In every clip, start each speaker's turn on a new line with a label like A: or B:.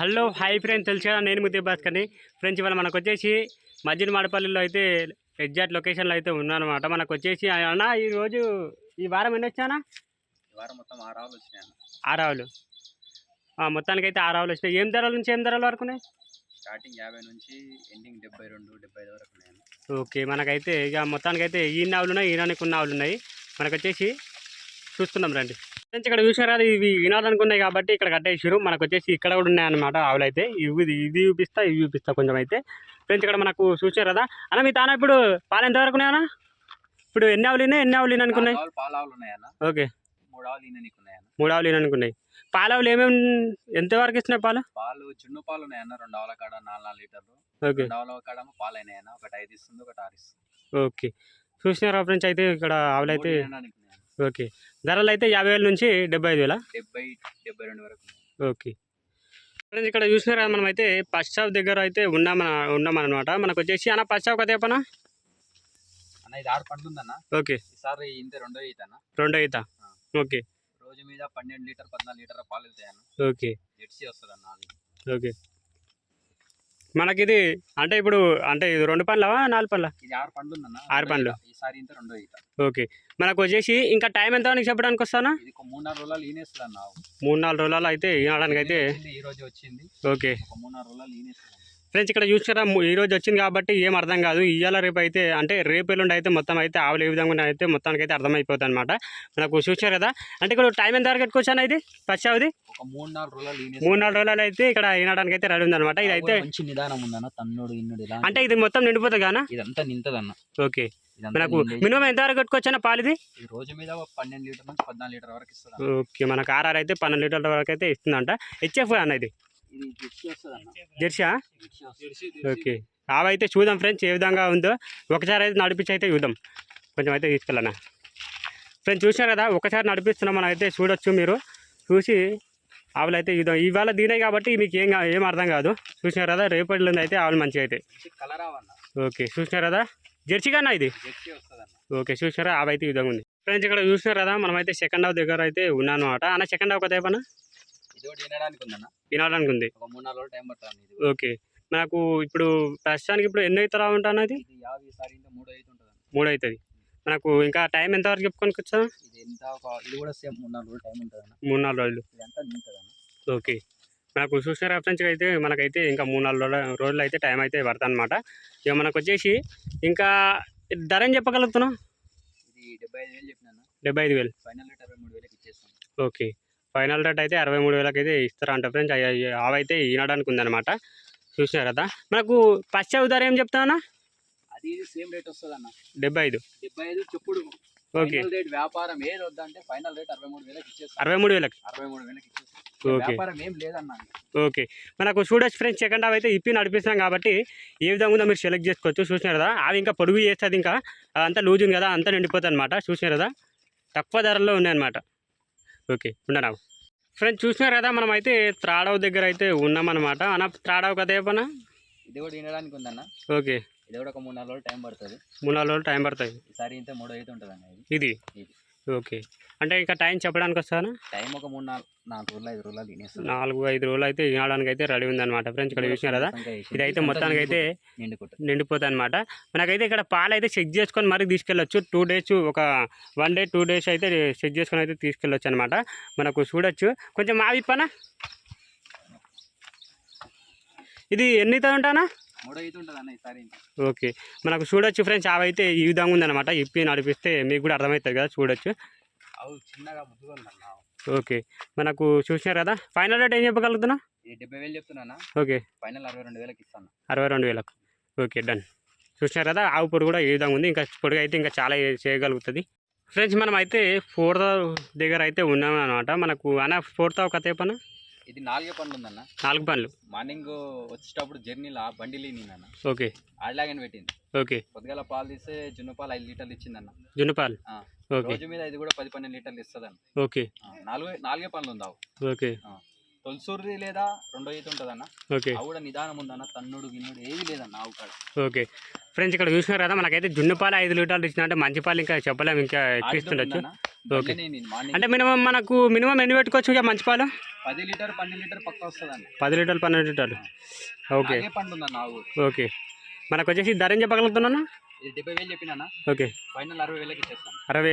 A: Hello hi friends తెలుసు కదా? నేను ముద్దే భాస్కర్ని. ఫ్రెండ్స్ ఇవాళ మనకు వచ్చేసి మధ్యన మాడపల్లిలో అయితే ఎగ్జాక్ట్ లొకేషన్లో అయితే ఉన్నానమాట మనకు వచ్చేసి అన్న ఈరోజు ఈ వారం ఎన్ని వచ్చానా ఆరావులు మొత్తానికి అయితే ఆరావులు వచ్చినాయి ఏం ధరల నుంచి ఏం ధరల వరకు ఉన్నాయి?
B: స్టార్టింగ్ యాభై నుంచి ఎండింగ్ డెబ్బై రెండు డెబ్బై ఐదు వరకు
A: ఓకే మనకైతే ఇక మొత్తానికి అయితే ఈ ఆవులు ఉన్నాయి ఈనానికి ఉన్న ఆవులు ఉన్నాయి. మనకు వచ్చేసి చూస్తున్నాం రండి. ఫ్రెండ్స్ ఇక్కడ చూసారా ఇవి వినాలనుకు ఉన్నాయి కాబట్టి ఇక్కడ కట్టేసారు మనకు వచ్చేసి ఇక్కడ కూడా ఉన్నాయన్నమాట ఆవులు అయితే. ఇవి ఇది చూపిస్తా ఇవి చూపిస్తా కొంచెం అయితే. ఫ్రెండ్స్ ఇక్కడ మనకు చూసారు కదా? అన్న మీ తాన ఇప్పుడు పాలు ఎంత వరకు ఉన్నాయన్నా? ఇప్పుడు ఎన్ని ఆవులు ఉన్నాయి? ఎన్ని ఆవులు అనుకున్నాయి ఓకే.
B: మూడు ఆవులు
A: అనుకున్నాయి పాల ఆవులు ఏమేమి ఎంత వరకు ఇస్తున్నాయి పాలు?
B: పాలు జున్ను పాలు ఉన్నాయి అన్న రెండు ఆవుల కాడ నాలుగు నాలుగు లీటర్లు.
A: ఓకే.
B: రెండు ఆవుల కాడ పాలు అయినాయి అన్న ఒకటి ఐదు ఇస్తుంది ఒకటి ఆరు ఇస్తుంది.
A: ఓకే. చూసినారా ఫ్రెండ్స్ అయితే ఇక్కడ ఆవులు అయితే ఓకే. ధరలు అయితే యాభై వేల నుంచి డెబ్బై ఐదు వేల
B: డెబ్బై డెబ్బై రెండు వరకు.
A: ఓకే. ఫ్రెండ్స్ ఇక్కడ చూసినారా మనం అయితే ఫస్ట్ షాప్ దగ్గర అయితే ఉన్నామన ఉన్నామన్నమాట మనకు వచ్చేసి అన్న ఫస్ట్ షాప్ కదా చెప్పనా?
B: అన్న ఇది ఆరు పండ్లు ఉందన్న
A: ఓకే.
B: ఈసారి ఇంత రెండో ఈత అన్న.
A: రెండో ఈత. ఓకే.
B: రోజు మీద పన్నెండు లీటర్ పద్నాలుగు లీటర్ పాలు వెళ్తాయి అన్న
A: ఓకే.
B: జెర్సీ వస్తుంది అన్న అది.
A: ఓకే. మనకి ఇది అంటే ఇప్పుడు అంటే ఇది రెండు పండ్లవా నాలుగు పండ్ల
B: ఆరు పండ్లు
A: ఆరు పండ్లు.
B: ఈత. ఈసారి ఇంత రెండో ఈత
A: ఓకే మనకు వచ్చేసి ఇంకా టైం ఎంత నీకు చెప్పడానికి వస్తానా
B: మూడు నాలుగు రోజులు ఈనేస్తుంది.
A: మూడు నాలుగు రోజులు అయితే వినడానికి అయితే
B: ఈ రోజు వచ్చింది
A: ఓకే
B: మూడు నాలుగు రోజులు ఈనేస్తుంది.
A: ఫ్రెండ్స్ ఇక్కడ చూసారా ము- ఈ రోజు వచ్చింది కాబట్టి ఏం అర్థం కాదు. ఇవాళ రేపు అయితే అంటే రేపు ఎల్లుండి అయితే మొత్తం అయితే ఆవులు ఏ విధంగా అయితే మొత్తానికి అయితే అర్థమైపోతుంది అనమాట మనకు చూసారు కదా అంటే ఇక్కడ టైం ఎంత వరకు పెట్టుకోవచ్చాను ఇది? ఫస్ట్ అవుది
B: మూడు నాలుగు రోజులు
A: అయితే ఇక్కడ వినడానికి అయితే రెడీ ఉందన్నమాట. ఇది అయితే
B: ఆవు మంచి నిదానం ఉందన్న తన్నుడు ఇన్నుడు ఇలా
A: అంటే ఇది మొత్తం నిండిపోతుంది కానా?
B: ఇదంతా నింతదన్న
A: ఓకే. మనకు మినిమం ఎంత వరకు పెట్టుకోవచ్చా పాలు ఇది
B: ఈ రోజు మీద పన్నెండు లీటర్ నుంచి పద్నాలుగు లీటర్ వరకు ఇస్తుంది
A: ఓకే మనకు ఆర్ఆర్ అయితే పన్నెండు లీటర్ల వరకు అయితే ఇస్తుందంట. హెచ్ఎఫ్ అన్న ఇది?
B: ఇది జెర్సీ.
A: ఓకే. ఆవైతే చూద్దాం ఫ్రెండ్స్ ఏ విధంగా ఉందో. ఒకసారి అయితే నడిపించి అయితే చూద్దాం. కొంచెం అయితే తీసుకెళ్ళనా. ఫ్రెండ్స్ చూసారు కదా ఒకసారి నడిపిస్తున్నాం మనం అయితే చూడొచ్చు మీరు. చూసి ఆవులు అయితే చూద్దాం ఇవాళ దీనాయి కాబట్టి మీకు ఏం ఏం అర్థం కాదు. చూసినారు కదా రేపటి నుండి అయితే ఆవులు మంచిగా అయితే.
B: మంచి కలర్ అవన్న
A: ఓకే. చూసినారు కదా? జెర్సీ కన్నా ఇది? ఓకే. చూసారా ఆవు అయితే విధంగా ఉంది. ఫ్రెండ్స్ ఇక్కడ చూసినారు కదా మనం అయితే సెకండ్ హాఫ్ దగ్గర అయితే ఉన్నాను అనమాట అన్న సెకండ్ హాఫ్ కదా
B: వినడానికి
A: ఉంది. ఓకే. నాకు ఇప్పుడు ప్రస్తుతానికి ఇప్పుడు ఎన్ని అవుతారా ఉంటాను అది
B: మూడు
A: అవుతుంది. మనకు ఇంకా టైం చెప్పుకొని
B: ఎంత ఇది కూడా సేమ్ మూడు నాలుగు రోజులు
A: ఓకే. మనకు చూసిన రెఫరెన్స్ అయితే మనకైతే ఇంకా మూడు నాలుగు రోజుల రోజులు అయితే టైం అయితే పడుతుంది అనమాట ఇక మనకు వచ్చేసి ఇంకా ధర ఏం చెప్పగలుగుతున్నాం
B: ఇది డెబ్బై ఐదు వేలు
A: ఓకే. ఫైనల్ రేట్ అయితే అరవై మూడు వేలకి అయితే ఇస్తారంట ఫ్రెండ్స్. అవైతే ఈనడానికి ఉందన్నమాట చూసినారు కదా. మనకు పశ్చావు ధర ఏం చెప్తామన్నా
B: అది సేమ్ రేట్ వస్తుంది అన్న
A: డెబ్బై ఐదు.
B: డెబ్బై ఐదు చెప్పుడు.
A: ఓకే.
B: రేట్ వ్యాపారం ఏది వద్దంటే ఫైనల్ రేట్ అరవై మూడు వేలకి ఇచ్చేస్తాం
A: అరవై మూడు వేలకి?
B: అరవై మూడు వేలకి ఇచ్చేస్తాం
A: ఓకే.
B: వ్యాపారం ఏం లేదన్న.
A: ఓకే. మనకు చూడొచ్చు ఫ్రెండ్స్ సెకండ్ హాఫ్ అయితే ఇప్పి నడిపిస్తాం కాబట్టి ఏ విధంగా ఉందో మీరు సెలెక్ట్ చేసుకోవచ్చు. చూసినారు కదా అవి ఇంకా పొడుగు చేస్తుంది ఇంకా. అంతా లూజ్ ఉంది కదా అంతా నిండిపోతుంది అనమాట చూసినారు కదా? తక్కువ ధరల్లో ఉన్నాయన్నమాట. ఓకే ఉండనా? ఫ్రెండ్స్ చూసినారు కదా మనం అయితే త్రాడవ్ దగ్గర అయితే ఉన్నామన్నమాట. అన్న త్రాడవ్ కదా ఏపన్నా
B: ఇది కూడా వినడానికి ఉందన్న.
A: ఓకే.
B: ఇది కూడా ఒక మూడు నాలుగు రోజులు టైం పడుతుంది.
A: మూడు నాలుగు రోజులు టైం పడుతుంది.
B: ఈసారి ఇంత మూడు అయితే ఉంటుంది అన్న ఇది.
A: ఇది?
B: ఇది.
A: ఓకే. అంటే ఇంకా టైం చెప్పడానికి వస్తానా
B: టైం ఒక మూడు నాలుగు రోజులు ఐదు రోజులు తినేస్తుంది
A: నాలుగు ఐదు రోజులు అయితే వినడానికి అయితే రెడీ ఉందన్నమాట ఫ్రెండ్స్. ఇక్కడ చూసినారు కదా? ఇదైతే మొత్తానికి అయితే నిండిపోతాయి అనమాట మనకైతే ఇక్కడ పాలు అయితే చెక్ చేసుకొని మరీ తీసుకెళ్ళొచ్చు. టూ డేస్ ఒక వన్ డే టూ డేస్ అయితే చెక్ చేసుకొని అయితే తీసుకెళ్ళొచ్చు అనమాట మనకు చూడొచ్చు. కొంచెం మావి పనా ఇది ఎన్ని ఉంటానా? ఓకే. మనకు చూడొచ్చు ఫ్రెండ్స్ అవైతే ఈ విధంగా ఉందన్నమాట. ఇప్పి నడిపిస్తే మీకు కూడా అర్థమవుతుంది కదా చూడొచ్చు. ఓకే. మనకు చూసినారు కదా ఫైనల్ రేట్ ఏం చెప్పగలుగుతున్నా?
B: డెబ్బై వేలు చెప్తున్నా
A: ఓకే.
B: ఫైనల్ అరవై రెండు వేలకి ఇస్తాను.
A: అరవై రెండు వేలకు. Okay done. చూసినారు కదా ఆవు పొడి కూడా ఏ విధంగా ఉంది. ఇంకా పొడిగా అయితే ఇంకా చాలా చేయగలుగుతుంది. ఫ్రెండ్స్ మనం అయితే ఫోర్త్ దగ్గర అయితే ఉన్నాం అనమాట మనకు అన్న ఫోర్త్ కథ చెప్పనా
B: ఇది నాలుగే పనులు ఉందన్న
A: నాలుగు పనులు
B: మార్నింగ్ వచ్చేటప్పుడు జర్నీలో బండి లేనిందన్న
A: ఓకే.
B: ఆడలాగని పెట్టింది.
A: ఓకే.
B: పొద్దుగాల పాలు తీస్తే జున్ను పాలు ఐదు లీటర్లు ఇచ్చిందన్న.
A: జున్నుపాలు
B: రోజు మీద ఇది కూడా పది పన్నెండు లీటర్లు ఇస్తుందన్న.
A: ఓకే.
B: నాలుగే నాలుగే పనులు ఉందావు
A: ఓకే.
B: తొలసూరిది లేదా రెండో ఈత ఉంటుందన్న?
A: ఓకే.
B: అవి కూడా నిదానం ఉందన్న తన్నుడు గిన్నుడు ఏది లేదన్న ఆవు కాడ.
A: ఓకే. ఫ్రెండ్స్ ఇక్కడ చూసినారు కదా మనకైతే జున్నుపాలు ఐదు లీటర్లు ఇచ్చిన అంటే మంచి పాలు ఇంకా చెప్పలేము ఇంకా ఎక్కువ ఇస్తుండొచ్చు. ఓకే. అంటే మినిమం మనకు మినిమం ఎన్ని పెట్టుకోవచ్చు ఇక మంచి పాలు?
B: పది లీటర్ పన్నెండు లీటర్ పక్క వస్తుందండి
A: పది లీటర్లు పన్నెండు లీటర్లు. ఓకే. ఓకే. మనకు వచ్చేసి ధర ఏం చెప్పగలుగుతున్నాను
B: డెబ్బై వేలు చెప్పినా
A: ఓకే.
B: ఫైనల్ అరవై వేలకి
A: అరవై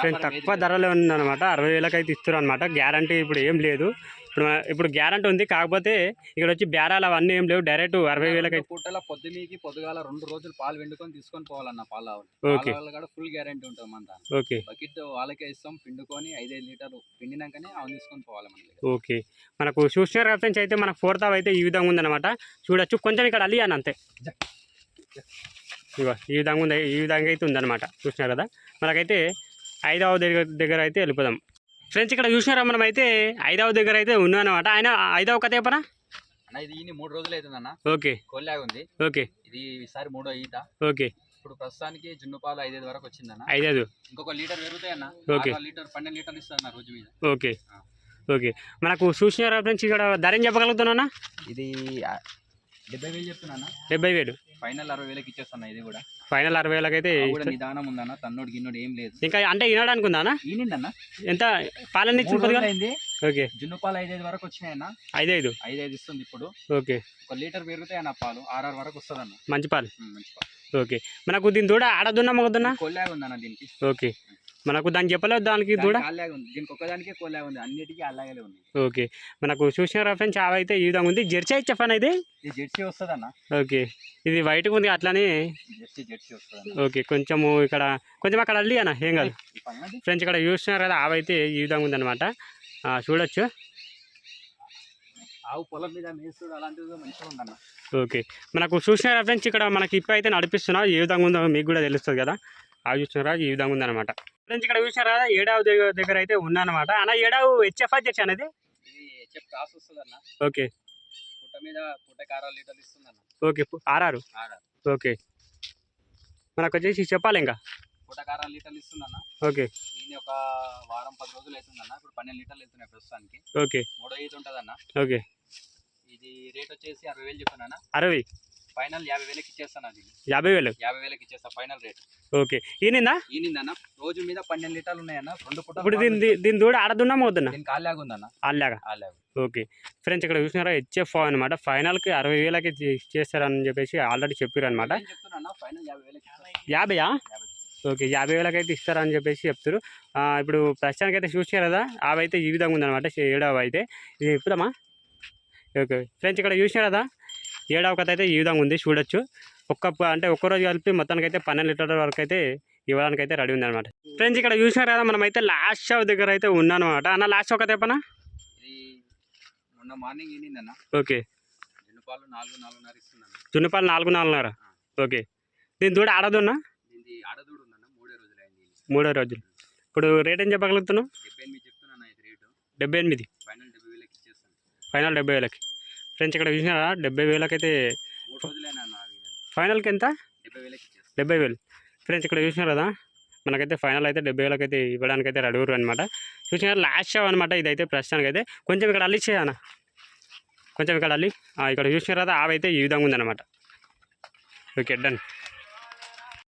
A: ఫ్రెండ్స్ తక్కువ ధరలో ఉందన్నమాట. అరవై వేలకి అయితే ఇస్తారు అనమాట గ్యారంటీ ఇప్పుడు ఏం లేదు. ఇప్పుడు ఇప్పుడు గ్యారంటీ ఉంది. కాకపోతే ఇక్కడ వచ్చి బేరాలు అవన్నీ ఏం లేవు. డైరెక్ట్ అరవై వేలకి
B: పూటల పొద్దుమీకి పొద్దుగాల రెండు రోజులు పాలు వెండుకొని తీసుకొని పోవాలన్న పాలు.
A: ఓకే.
B: కూడా ఫుల్ గ్యారంటీ ఉంటుంది మన దాంట్లో.
A: ఓకే.
B: బకెట్ వాళ్ళకే ఇస్తాం. పిండుకొని ఐదైదు లీటర్లు పిండినాకనే ఆవును తీసుకొని పోవాలి.
A: ఓకే. మనకు చూసిన రెఫరెన్స్ అయితే మనకు ఫోర్త్ అయితే ఈ విధంగా ఉందన్నమాట. చూడొచ్చు. కొంచెం ఇక్కడ అలియాను అంతే. ఇగో ఈ విధంగా ఉంది ఈ విధంగా అయితే ఉందన్నమాట. చూసినారు కదా? మనకైతే ఐదవ దగ్గర దగ్గర అయితే వెళ్ళిపోదాం. ఫ్రెండ్స్ ఇక్కడ చూసినారా మనం అయితే ఐదవ దగ్గర అయితే ఉన్నానమాట ఆయన ఐదవ కథ చెప్పరా
B: అన్న ఇది మూడు రోజులు అవుతుందన్న
A: ఓకే.
B: కొల్లాగా ఉంది.
A: ఓకే.
B: ఇది ఈసారి మూడో ఈత.
A: ఓకే.
B: ఇప్పుడు ప్రస్తుతానికి జున్ను పాలు ఐదైదు వరకు వచ్చిందన్న
A: ఐదైదు.
B: ఇంకొక లీటర్ పెరుగుతాయి అన్న.
A: ఓకే.
B: లీటర్ పన్నెండు లీటర్లు ఇస్తాను రోజు మీద.
A: ఓకే. ఓకే. మనకు చూసినారా ఫ్రెండ్స్ ఇక్కడ ధర ఏం చెప్పగలుగుతున్నా
B: ఇది డెబ్బై వేలు చెప్తున్నా
A: డెబ్బై వేలు.
B: ఫైనల్ అరవై వేలకి ఇచ్చేస్తున్నా ఇది కూడా.
A: ఫైనల్ అరవై వేలకి అయితే
B: కూడా నిదానం ఉందన్న తన్నోడు గిన్నోడు ఏం లేదు.
A: ఇంకా అంటే వినడానికి ఉందా అన్న?
B: ఈనిండన్న
A: ఎంత? పాలన ఇచ్చింది ఓకే.
B: జున్ను పాలు ఐదైదు వరకు వచ్చినాయన్న.
A: ఐదైదు?
B: ఐదైదు ఇస్తుంది ఇప్పుడు.
A: ఓకే.
B: ఒక లీటర్ పెరుగుతాయి అన్న పాలు ఆర్ఆర్ వరకు వస్తుంది అన్న
A: మంచి పాలు.
B: మంచి పాలు.
A: ఓకే. మనకు దీని దూడ ఆడదున్నా మగదున్నా?
B: కొల్లాగా ఉందన్న దీనికి.
A: ఓకే. మనకు దాన్ని చెప్పలేదు దానికి దూడ
B: దానికి కాళ్ళగా ఉంది. దీనికి ఒక్కదానికే కొల్లాగా ఉంది. అన్నిటికీ అలాగే ఉంది.
A: ఓకే. మనకు చూసిన రెఫరెన్స్ ఆవు అయితే ఈ విధంగా ఉంది. జెర్సీ అయితే చెప్పాను ఇది?
B: జెర్సీ వస్తుంది అన్న
A: ఓకే. ఇది వైట్గా ఉంది అట్లానే?
B: జెర్సీ జెర్సీ వస్తుంది
A: ఓకే. కొంచెము ఇక్కడ కొంచెం అక్కడ అల్లి అన్న ఏం కాదు. ఫ్రెండ్స్ ఇక్కడ చూస్తున్నారు కదా ఆవు అయితే ఈ విధంగా ఉందన్నమాట. ఆ, చూడొచ్చు.
B: ఆవు పొలం మీద మేస్తుడు అలాంటిది మంచిగా ఉందన్న.
A: ఓకే. మనకు చూసిన ఫ్రెండ్స్? ఇక్కడ మనకి ఇప్పు అయితే నడిపిస్తున్నా ఏ విధంగా ఉందో మీకు కూడా తెలుస్తుంది కదా. ఆ చూసినారా? ఈ విధంగా ఉందన్నమాట. ఫ్రెండ్స్ ఇక్కడ చూసినారా? కదా ఏడావు దగ్గర దగ్గర అయితే ఉందన్నమాట. అన్న ఏడావు హెచ్ఎఫ్ వచ్చి అనేది
B: ఇది? చెప్పి కాసు వస్తుంది అన్న
A: ఓకే.
B: పుట్ట మీద పుట్టకి ఆరు లీటర్లు ఇస్తుంది అన్న
A: ఓకే ఆర్ఆర్
B: ఆరు
A: ఓకే. మనకు వచ్చేసి చెప్పాలి ఇంకా?
B: లీటర్లు ఇస్తుంది అన్న
A: ఓకే
B: ఒక వారం పది రోజులు అవుతుందన్న. ఇప్పుడు పన్నెండు లీటర్లు ప్రస్తుతానికి.
A: ఓకే.
B: మూడో ఈత ఉంటుందన్న.
A: ఓకే.
B: ఇది రేట్ వచ్చేసి అరవై వేలు
A: అరవై?
B: ఫైనల్ యాభై వేలకి ఇచ్చేస్తాను అది.
A: యాభై వేలు?
B: యాభై వేలకి ఇచ్చేస్తా ఫైనల్ రేట్.
A: ఓకే. ఈనిందా?
B: ఈనిందన్న. రోజు మీద పన్నెండు లీటర్లు ఉన్నాయన్న. రెండు పుట్ట
A: ఇప్పుడు దీని దీని దూడ ఆడదున్నా మోదున్నా?
B: దీనికి కాళ్ళగా ఉందన్న.
A: అల్లాగా
B: కాళ్ళగా
A: ఓకే. ఫ్రెండ్స్ ఇక్కడ చూసినారా? హెచ్ఎఫ్ అనమాట ఫైనల్కి అరవై వేలకి చేస్తారని చెప్పేసి ఆల్రెడీ చెప్పారు అనమాట. యాభైయా
B: యాభై.
A: ఓకే. యాభై వేలకి అయితే ఇస్తారని చెప్పేసి చెప్తారు ఇప్పుడు ప్రస్తుతానికి అయితే చూసారు కదా? అవి అయితే ఈ విధంగా ఉందన్నమాట. ఏడవ అయితే. ఇది ఇప్పుడమ్మా? ఓకే. ఫ్రెండ్స్ ఇక్కడ చూసినారు కదా? ఏడవ కథ అయితే ఈ విధంగా ఉంది చూడొచ్చు. ఒక్క అంటే ఒక్క రోజు కలిపి మొత్తానికి అయితే పన్నెండు లీటర్ల వరకు అయితే ఇవ్వడానికి అయితే రెడీ ఉందన్నమాట. ఫ్రెండ్స్ ఇక్కడ చూసినారు కదా మనం అయితే లాస్ట్ షాప్ దగ్గర అయితే ఉన్నానమాట అన్న లాస్ట్
B: మొన్న మార్నింగ్ ఈనిందన్న
A: ఓకే.
B: జున్నుపాలు నాలుగు నాలుగున్నర ఇస్తున్నాను
A: చున్నపాలు నాలుగు నాలుగున్నర? ఓకే. దీని దూడ ఆడదున్నా
B: మూడే రోజులు
A: ఇప్పుడు రేట్ ఏం చెప్పగలుగుతున్నావు?
B: డెబ్బై ఎనిమిది ఫైనల్ డెబ్బై వేలకి.
A: ఫ్రెండ్స్ ఇక్కడ చూసినారా? డెబ్బై వేలకి అయితే
B: మూడు రోజులేనా అన్న అవి
A: ఫైనల్కి ఎంత?
B: డెబ్బై
A: వేలు. ఫ్రెండ్స్ ఇక్కడ చూసినారు కదా? మనకైతే ఫైనల్ అయితే డెబ్బై వేలకి అయితే ఇవ్వడానికి అయితే రెడీ అనమాట చూసినారు? లాస్ట్ షో అనమాట ఇదైతే ప్రస్తుతానికి అయితే కొంచెం ఇక్కడ అల్లి చేయనా కొంచెం ఇక్కడ అల్లి. ఇక్కడ చూసినారు కదా? ఆవైతే ఈ విధంగా ఉందన్నమాట. Okay done.